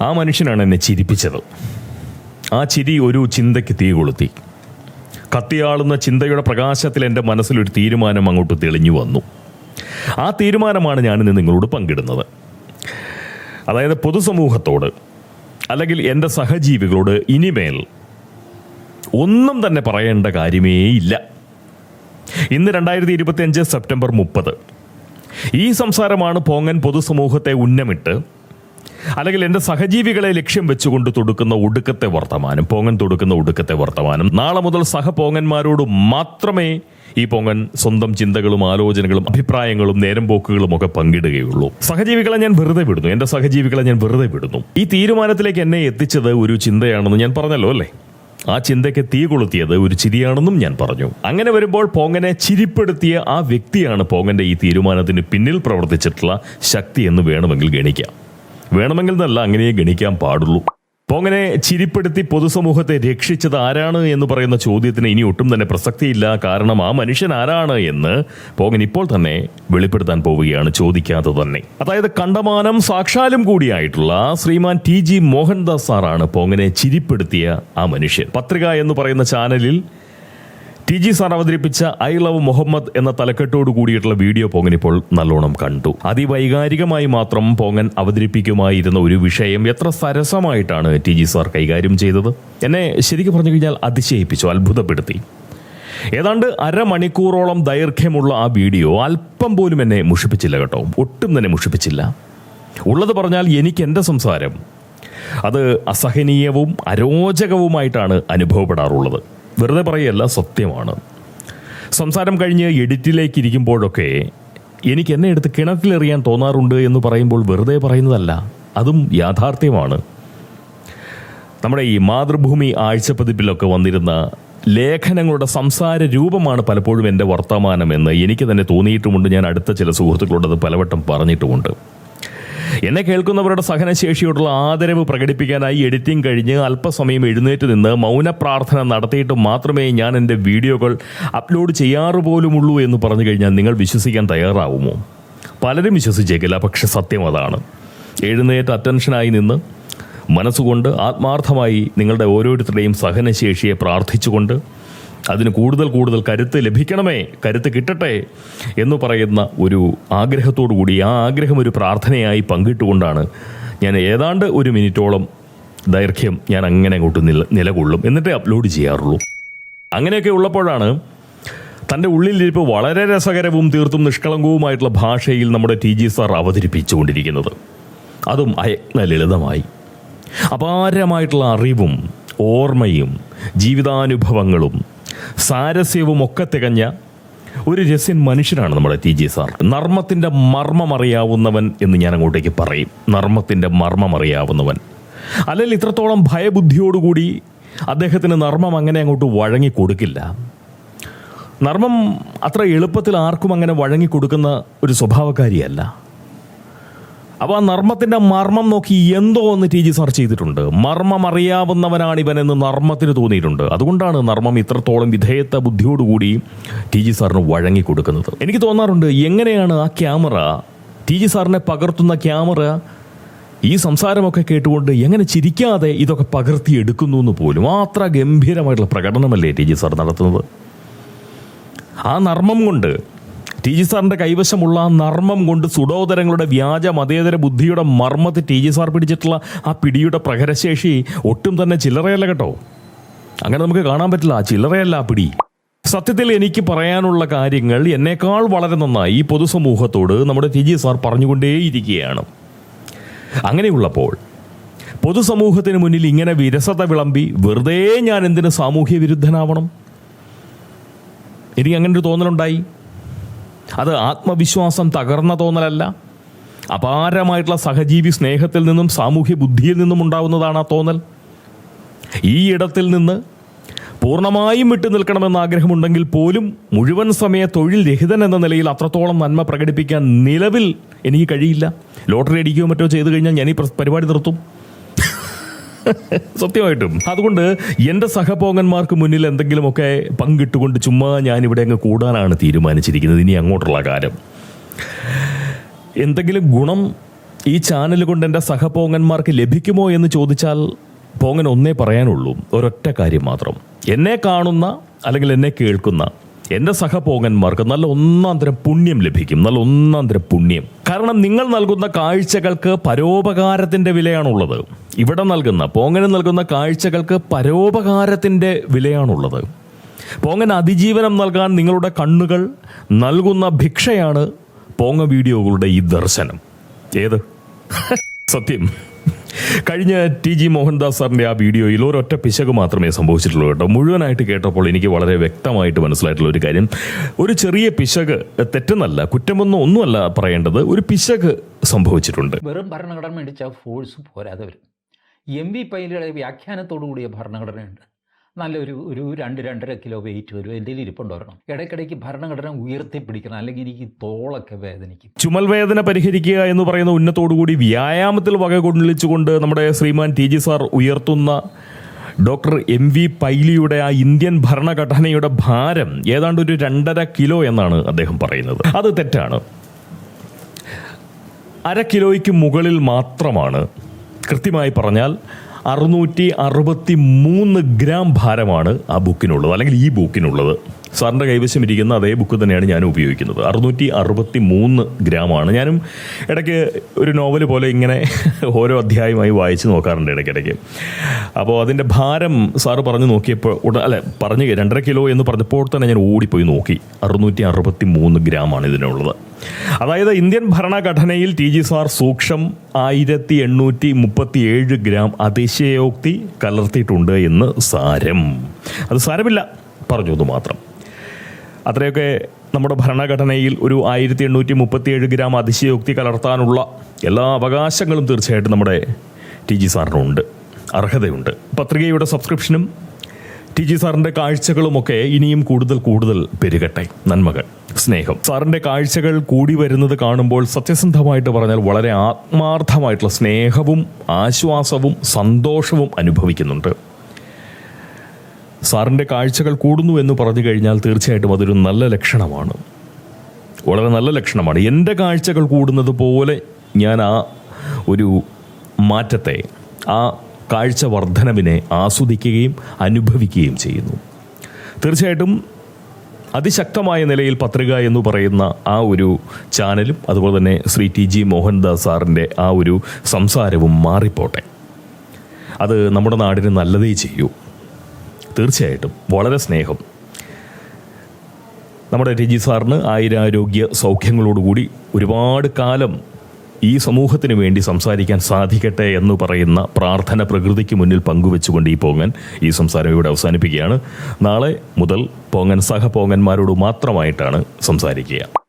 ആ മനുഷ്യനാണ് എന്നെ ചിരിപ്പിച്ചത്. ആ ചിരി ഒരു ചിന്തയ്ക്ക് തീ കൊളുത്തി. കത്തിയാളുന്ന ചിന്തയുടെ പ്രകാശത്തിൽ എന്റെ മനസ്സിലൊരു തീരുമാനം അങ്ങോട്ട് തെളിഞ്ഞു വന്നു. ആ തീരുമാനമാണ് ഞാനിന്ന് നിങ്ങളോട് പങ്കിടുന്നത്. അതായത് പൊതുസമൂഹത്തോട് അല്ലെങ്കിൽ എന്റെ സഹജീവികളോട് ഇനിമേൽ ഒന്നും തന്നെ പറയേണ്ട കാര്യമേ ഇല്ല. ഇന്ന് രണ്ടായിരത്തി ഇരുപത്തിയഞ്ച് സെപ്റ്റംബർ മുപ്പത്. ഈ സംസാരമാണ് പോങ്ങൻ പൊതുസമൂഹത്തെ ഉന്നമിട്ട് അല്ലെങ്കിൽ എന്റെ സഹജീവികളെ ലക്ഷ്യം വെച്ചുകൊണ്ട് തൊടുക്കുന്ന ഒടുക്കത്തെ വർത്തമാനം പോങ്ങൻ തൊടുക്കുന്ന ഒടുക്കത്തെ വർത്തമാനം. നാളെ മുതൽ സഹപോങ്ങന്മാരോട് മാത്രമേ ഈ പൊങ്ങൻ സ്വന്തം ചിന്തകളും ആലോചനകളും അഭിപ്രായങ്ങളും നേരം പോക്കുകളും ഒക്കെ പങ്കിടുകയുള്ളൂ. സഹജീവികളെ ഞാൻ വെറുതെ വിടുന്നു. എന്റെ സഹജീവികളെ ഞാൻ വെറുതെ വിടുന്നു. ഈ തീരുമാനത്തിലേക്ക് എന്നെ എത്തിച്ചത് ഒരു ചിന്തയാണെന്ന് ഞാൻ പറഞ്ഞല്ലോ അല്ലേ? ആ ചിന്തയ്ക്ക് തീ കൊളുത്തിയത് ഒരു ചിരിയാണെന്നും ഞാൻ പറഞ്ഞു. അങ്ങനെ വരുമ്പോൾ പോങ്ങനെ ചിരിപ്പെടുത്തിയ ആ വ്യക്തിയാണ് പോങ്ങന്റെ ഈ തീരുമാനത്തിന് പിന്നിൽ പ്രവർത്തിച്ചിട്ടുള്ള ശക്തി എന്ന് വേണമെങ്കിൽ ഗണിക്കാം. വേണമെങ്കിൽ നല്ല അങ്ങനെ ഗണിക്കാൻ പാടുള്ളൂ. പോങ്ങനെ ചിരിപ്പെടുത്തി പൊതുസമൂഹത്തെ രക്ഷിച്ചത് ആരാണ് എന്ന് പറയുന്ന ചോദ്യത്തിന് ഇനി ഒട്ടും തന്നെ പ്രസക്തിയില്ല. കാരണം ആ മനുഷ്യൻ ആരാണ് എന്ന് പോങ്ങൻ ഇപ്പോൾ തന്നെ വെളിപ്പെടുത്താൻ പോവുകയാണ് ചോദിക്കാതെ തന്നെ. അതായത് കണ്ടമാനം സാക്ഷാലും കൂടിയായിട്ടുള്ള ശ്രീമാൻ ടി ജി മോഹൻദാസ് സാറാണ് പോങ്ങനെ ചിരിപ്പെടുത്തിയ ആ മനുഷ്യൻ. പത്രിക എന്ന് പറയുന്ന ചാനലിൽ ടി ജി സാർ അവതരിപ്പിച്ച ഐ ലവ് മുഹമ്മദ് എന്ന തലക്കെട്ടോട് കൂടിയിട്ടുള്ള വീഡിയോ പോങ്ങൻ ഇപ്പോൾ നല്ലോണം കണ്ടു. അതിവൈകാരികമായി മാത്രം പോങ്ങൻ അവതരിപ്പിക്കുമായിരുന്ന ഒരു വിഷയം എത്ര സരസമായിട്ടാണ് ടി ജി സാർ കൈകാര്യം ചെയ്തത്? എന്നെ ശരിക്കും പറഞ്ഞു കഴിഞ്ഞാൽ അതിശയിപ്പിച്ചു അത്ഭുതപ്പെടുത്തി. ഏതാണ്ട് അരമണിക്കൂറോളം ദൈർഘ്യമുള്ള ആ വീഡിയോ അല്പം പോലും എന്നെ മുഷിപ്പിച്ചില്ല കേട്ടോ. ഒട്ടും തന്നെ മുഷിപ്പിച്ചില്ല. ഉള്ളത് പറഞ്ഞാൽ എനിക്ക് എന്റെ സംസാരം. അത് അസഹനീയവും അരോചകവുമായിട്ടാണ് അനുഭവപ്പെടാറുള്ളത്. വെറുതെ പറയല്ല സത്യമാണ്. സംസാരം കഴിഞ്ഞ് എഡിറ്റിലേക്ക് ഇരിക്കുമ്പോഴൊക്കെ എനിക്ക് എന്നെ എടുത്ത് കിണറ്റിലെറിയാൻ തോന്നാറുണ്ട് എന്ന് പറയുമ്പോൾ വെറുതെ പറയുന്നതല്ല അതും യാഥാർത്ഥ്യമാണ്. നമ്മുടെ ഈ മാതൃഭൂമി ആഴ്ചപ്പതിപ്പിലൊക്കെ വന്നിരുന്ന ലേഖനങ്ങളുടെ സംസാര രൂപമാണ് പലപ്പോഴും എന്റെ വർത്തമാനം എന്ന് എനിക്ക് തന്നെ തോന്നിയിട്ടുമുണ്ട്. ഞാൻ അടുത്ത ചില സുഹൃത്തുക്കളോട് അത് പലവട്ടം പറഞ്ഞിട്ടുമുണ്ട്. എന്നെ കേൾക്കുന്നവരുടെ സഹനശേഷിയോടുള്ള ആദരവ് പ്രകടിപ്പിക്കാനായി എഡിറ്റിംഗ് കഴിഞ്ഞ് അല്പസമയം എഴുന്നേറ്റ് നിന്ന് മൗന പ്രാർത്ഥന നടത്തിയിട്ട് മാത്രമേ ഞാൻ എന്റെ വീഡിയോകൾ അപ്ലോഡ് ചെയ്യാറ് പോലുമുള്ളൂ എന്ന് പറഞ്ഞു കഴിഞ്ഞാൽ നിങ്ങൾ വിശ്വസിക്കാൻ തയ്യാറാവുമോ? പലരും വിശ്വസിച്ചേക്കില്ല പക്ഷെ സത്യം അതാണ്. എഴുന്നേറ്റ് അറ്റൻഷനായി നിന്ന് മനസ്സുകൊണ്ട് ആത്മാർത്ഥമായി നിങ്ങളുടെ ഓരോരുത്തരുടെയും സഹനശേഷിയെ പ്രാർത്ഥിച്ചുകൊണ്ട് അതിന് കൂടുതൽ കൂടുതൽ കരുത്ത് ലഭിക്കണമേ കരുത്ത് കിട്ടട്ടെ എന്ന് പറയുന്ന ഒരു ആഗ്രഹത്തോടു കൂടി ആ ആഗ്രഹം ഒരു പ്രാർത്ഥനയായി പങ്കിട്ടുകൊണ്ടാണ് ഞാൻ ഏതാണ്ട് ഒരു മിനിറ്റോളം ദൈർഘ്യം ഞാൻ അങ്ങനെ അങ്ങോട്ട് നില നിലകൊള്ളും. എന്നിട്ടേ അപ്ലോഡ് ചെയ്യാറുള്ളൂ. അങ്ങനെയൊക്കെ ഉള്ളപ്പോഴാണ് തന്റെ ഉള്ളിലിരിപ്പ് വളരെ രസകരവും തീർത്തും നിഷ്കളങ്കവുമായിട്ടുള്ള ഭാഷയിൽ നമ്മുടെ ടി ജി സാർ അവതരിപ്പിച്ചുകൊണ്ടിരിക്കുന്നത്. അതും അയജ്ഞ ലളിതമായി. അപാരമായിട്ടുള്ള അറിവും ഓർമ്മയും ജീവിതാനുഭവങ്ങളും സാരസ്യവും ഒക്കെ തികഞ്ഞ ഒരു രസ്യൻ മനുഷ്യനാണ് നമ്മുടെ ടി ജി സാർ. നർമ്മത്തിന്റെ മർമ്മം അറിയാവുന്നവൻ എന്ന് ഞാൻ അങ്ങോട്ടേക്ക് പറയും. നർമ്മത്തിന്റെ മർമ്മം അറിയാവുന്നവൻ അല്ലെങ്കിൽ ഇത്രത്തോളം ഭയബുദ്ധിയോടുകൂടി അദ്ദേഹത്തിന് നർമ്മം അങ്ങനെ അങ്ങോട്ട് വഴങ്ങി കൊടുക്കില്ല നർമ്മം അത്ര എളുപ്പത്തിൽ ആർക്കും അങ്ങനെ വഴങ്ങി കൊടുക്കുന്ന ഒരു സ്വഭാവക്കാരിയല്ല അപ്പോൾ ആ നർമ്മത്തിന്റെ മർമ്മം നോക്കി എന്തോ ഒന്ന് ടി ജി സാർ ചെയ്തിട്ടുണ്ട്. മർമ്മം അറിയാവുന്നവനാണ് ഇവനെന്ന് നർമ്മത്തിന് തോന്നിയിട്ടുണ്ട്. അതുകൊണ്ടാണ് നർമ്മം ഇത്രത്തോളം വിധേയത്വ ബുദ്ധിയോടുകൂടി ടി ജി സാറിന് വഴങ്ങി കൊടുക്കുന്നത്. എനിക്ക് തോന്നാറുണ്ട് എങ്ങനെയാണ് ആ ക്യാമറ ടി ജി സാറിനെ പകർത്തുന്ന ക്യാമറ ഈ സംസാരമൊക്കെ കേട്ടുകൊണ്ട് എങ്ങനെ ചിരിക്കാതെ ഇതൊക്കെ പകർത്തി എടുക്കുന്നു എന്ന് പോലും. അത്ര ഗംഭീരമായിട്ടുള്ള പ്രകടനമല്ലേ ടി ജി സാർ നടത്തുന്നത്? ആ നർമ്മം കൊണ്ട് ടി ജി സാറിന്റെ കൈവശമുള്ള നർമ്മം കൊണ്ട് സുഡോദരങ്ങളുടെ വ്യാജ മതേതര ബുദ്ധിയുടെ മർമ്മത്തിൽ ടി ജി സാർ പിടിച്ചിട്ടുള്ള ആ പിടിയുടെ പ്രഹരശേഷി ഒട്ടും തന്നെ ചില്ലറയല്ല കേട്ടോ. അങ്ങനെ നമുക്ക് കാണാൻ പറ്റില്ല ചില്ലറയല്ല ആ പിടി. സത്യത്തിൽ എനിക്ക് പറയാനുള്ള കാര്യങ്ങൾ എന്നേക്കാൾ വളരെ നന്നായി ഈ പൊതുസമൂഹത്തോട് നമ്മുടെ ടി ജി സാർ പറഞ്ഞുകൊണ്ടേയിരിക്കുകയാണ്. അങ്ങനെയുള്ളപ്പോൾ പൊതുസമൂഹത്തിന് മുന്നിൽ ഇങ്ങനെ വിരസത വിളമ്പി വെറുതെ ഞാൻ എന്തിന് സാമൂഹ്യ വിരുദ്ധനാവണം എനിക്ക് അങ്ങനെ ഒരു തോന്നലുണ്ടായി. അത് ആത്മവിശ്വാസം തകർന്ന തോന്നലല്ല. അപാരമായിട്ടുള്ള സഹജീവി സ്നേഹത്തിൽ നിന്നും സാമൂഹ്യ ബുദ്ധിയിൽ നിന്നും ഉണ്ടാവുന്നതാണ് ആ തോന്നൽ. ഈ ഇടത്തിൽ നിന്ന് പൂർണമായും വിട്ടു നിൽക്കണമെന്ന് ആഗ്രഹമുണ്ടെങ്കിൽ പോലും മുഴുവൻ സമയ തൊഴിൽ രഹിതൻ എന്ന നിലയിൽ അത്രത്തോളം നന്മ പ്രകടിപ്പിക്കാൻ നിലവിൽ എനിക്ക് കഴിയില്ല. ലോട്ടറി അടിക്കുകയോ മറ്റോ ചെയ്തു കഴിഞ്ഞാൽ ഞാൻ ഈ പരിപാടി നിർത്തും. സത്യമായിട്ടും. അതുകൊണ്ട് എന്റെ സഹപോങ്ങന്മാർക്ക് മുന്നിൽ എന്തെങ്കിലുമൊക്കെ പങ്കിട്ടുകൊണ്ട് ചുമ്മാ ഇവിടെ അങ്ങ് കൂടാനാണ് തീരുമാനിച്ചിരിക്കുന്നത്. ഇനി അങ്ങോട്ടുള്ള കാര്യം. എന്തെങ്കിലും ഗുണം ഈ ചാനൽ കൊണ്ട് എന്റെ സഹപോങ്ങന്മാർക്ക് ലഭിക്കുമോ എന്ന് ചോദിച്ചാൽ പോങ്ങൻ ഒന്നേ പറയാനുള്ളൂ. ഒരൊറ്റ കാര്യം മാത്രം. എന്നെ കാണുന്ന അല്ലെങ്കിൽ എന്നെ കേൾക്കുന്ന എന്റെ സഹപോങ്ങന്മാർക്ക് നല്ല ഒന്നാം തരം പുണ്യം ലഭിക്കും. നല്ല ഒന്നാം തരം പുണ്യം. കാരണം നിങ്ങൾ നൽകുന്ന കാഴ്ചകൾക്ക് പരോപകാരത്തിന്റെ വിലയാണുള്ളത്. ഇവിടെ നൽകുന്ന പോങ്ങന് നൽകുന്ന കാഴ്ചകൾക്ക് പരോപകാരത്തിന്റെ വിലയാണുള്ളത്. പോങ്ങൻ അതിജീവനം നൽകാൻ നിങ്ങളുടെ കണ്ണുകൾ നൽകുന്ന ഭിക്ഷയാണ് പോങ്ങ വീഡിയോകളുടെ ഈ ദർശനം. ഏത്? സത്യം. കഴിഞ്ഞ ടി ജി മോഹൻദാസ് സാറിന്റെ ആ വീഡിയോയിൽ ഒരൊറ്റ പിശക് മാത്രമേ സംഭവിച്ചിട്ടുള്ളൂ കേട്ടോ. മുഴുവനായിട്ട് കേട്ടപ്പോൾ എനിക്ക് വളരെ വ്യക്തമായിട്ട് മനസ്സിലായിട്ടുള്ള ഒരു കാര്യം. ഒരു ചെറിയ പിശക് തെറ്റെന്നല്ല കുറ്റമൊന്നും ഒന്നുമല്ല പറയേണ്ടത് ഒരു പിശക് സംഭവിച്ചിട്ടുണ്ട്. വെറും ഭരണഘടന മേടിച്ച ഫോഴ്സ് പോരാതെ വരും. എം വി പൈലുകളെ വ്യാഖ്യാനത്തോടു കൂടിയ ഭരണഘടനയുണ്ട്. നല്ലൊരു ഒരു രണ്ട് രണ്ടര കിലോ വെയിറ്റ് വരും. എന്റെ ഇരിപ്പുണ്ട് വരണം ഇടയ്ക്കിടയ്ക്ക് ഭരണഘടന ഉയർത്തിപ്പിടിക്കണം. അല്ലെങ്കിൽ എനിക്ക് തോളൊക്കെ വേദനിക്കും. ചുമൽ വേദന പരിഹരിക്കുക എന്ന് പറയുന്ന ഉന്നത്തോടുകൂടി വ്യായാമത്തിൽ വക കൊള്ളിച്ചുകൊണ്ട് നമ്മുടെ ശ്രീമാൻ ടി ജി സാർ ഉയർത്തുന്ന ഡോക്ടർ എം വി പൈലിയുടെ ആ ഇന്ത്യൻ ഭരണഘടനയുടെ ഭാരം ഏതാണ്ട് ഒരു രണ്ടര കിലോ എന്നാണ് അദ്ദേഹം പറയുന്നത്. അത് തെറ്റാണ്. അര കിലോയ്ക്ക് മുകളിൽ മാത്രമാണ് കൃത്യമായി പറഞ്ഞാൽ അറുന്നൂറ്റി അറുപത്തി മൂന്ന് ഗ്രാം ഭാരമാണ് ആ ബുക്കിനുള്ളത് അല്ലെങ്കിൽ ഈ ബുക്കിനുള്ളത്. സാറിന്റെ കൈവശം ഇരിക്കുന്ന അതേ ബുക്ക് തന്നെയാണ് ഞാൻ ഉപയോഗിക്കുന്നത്. അറുന്നൂറ്റി അറുപത്തി മൂന്ന് ഗ്രാമാണ്. ഞാനും ഇടയ്ക്ക് ഒരു നോവൽ പോലെ ഇങ്ങനെ ഓരോ അധ്യായമായി വായിച്ച് നോക്കാറുണ്ട് ഇടയ്ക്കിടയ്ക്ക്. അപ്പോൾ അതിന്റെ ഭാരം സാറ് പറഞ്ഞു നോക്കിയപ്പോൾ ഉടൻ അല്ല പറഞ്ഞു രണ്ടര കിലോ എന്ന് പറഞ്ഞപ്പോൾ തന്നെ ഞാൻ ഓടിപ്പോയി നോക്കി. അറുന്നൂറ്റി അറുപത്തി മൂന്ന് ഗ്രാമാണ് ഇതിനുള്ളത്. അതായത് ഇന്ത്യൻ ഭരണഘടനയിൽ ടി ജി സാർ സൂക്ഷം ആയിരത്തി എണ്ണൂറ്റി മുപ്പത്തി ഏഴ് ഗ്രാം അതിശയോക്തി കലർത്തിയിട്ടുണ്ട് എന്ന് സാരം. അത് സാരമില്ല പറഞ്ഞു മാത്രം. അത്രയൊക്കെ നമ്മുടെ ഭരണഘടനയിൽ ഒരു ആയിരത്തി എണ്ണൂറ്റി മുപ്പത്തിയേഴ് ഗ്രാം അതിശയോക്തി കലർത്താനുള്ള എല്ലാ അവകാശങ്ങളും തീർച്ചയായിട്ടും നമ്മുടെ ടി ജി സാറിനുണ്ട്. അർഹതയുണ്ട്. പത്രികയുടെ സബ്സ്ക്രിപ്ഷനും ടി ജി സാറിന്റെ കാഴ്ചകളുമൊക്കെ ഇനിയും കൂടുതൽ കൂടുതൽ പെരുകട്ടെ. നന്മകൾ. സ്നേഹം. സാറിന്റെ കാഴ്ചകൾ കൂടി വരുന്നത് കാണുമ്പോൾ സത്യസന്ധമായിട്ട് പറഞ്ഞാൽ വളരെ ആത്മാർത്ഥമായിട്ടുള്ള സ്നേഹവും ആശ്വാസവും സന്തോഷവും അനുഭവിക്കുന്നുണ്ട്. സാറിന്റെ കാഴ്ചകൾ കൂടുന്നു എന്ന് പറഞ്ഞു കഴിഞ്ഞാൽ തീർച്ചയായിട്ടും അതൊരു നല്ല ലക്ഷണമാണ്. വളരെ നല്ല ലക്ഷണമാണ്. എന്റെ കാഴ്ചകൾ കൂടുന്നത് പോലെ ഞാൻ ആ ഒരു മാറ്റത്തെ ആ കാഴ്ച വർധനവിനെ ആസ്വദിക്കുകയും അനുഭവിക്കുകയും ചെയ്യുന്നു. തീർച്ചയായിട്ടും അതിശക്തമായ നിലയിൽ പത്രിക എന്ന് പറയുന്ന ആ ഒരു ചാനലും അതുപോലെ തന്നെ ശ്രീ ടി ജി മോഹൻദാസ് സാറിന്റെ ആ ഒരു സംസാരവും മാറിപ്പോട്ടെ. അത് നമ്മുടെ നാടിന് നല്ലതേ ചെയ്യൂ. തീർച്ചയായിട്ടും. വളരെ സ്നേഹം. നമ്മുടെ രജി സാറിന് ആയിരാരോഗ്യ സൗഖ്യങ്ങളോടുകൂടി ഒരുപാട് കാലം ഈ സമൂഹത്തിന് വേണ്ടി സംസാരിക്കാൻ സാധിക്കട്ടെ എന്ന് പറയുന്ന പ്രാർത്ഥന പ്രകൃതിക്ക് മുന്നിൽ പങ്കുവെച്ചുകൊണ്ട് ഈ പോങ്ങൻ ഈ സംസാരം ഇവിടെ അവസാനിപ്പിക്കുകയാണ്. നാളെ മുതൽ പോങ്ങൻ സഹപോങ്ങന്മാരോട് മാത്രമായിട്ടാണ് സംസാരിക്കുക.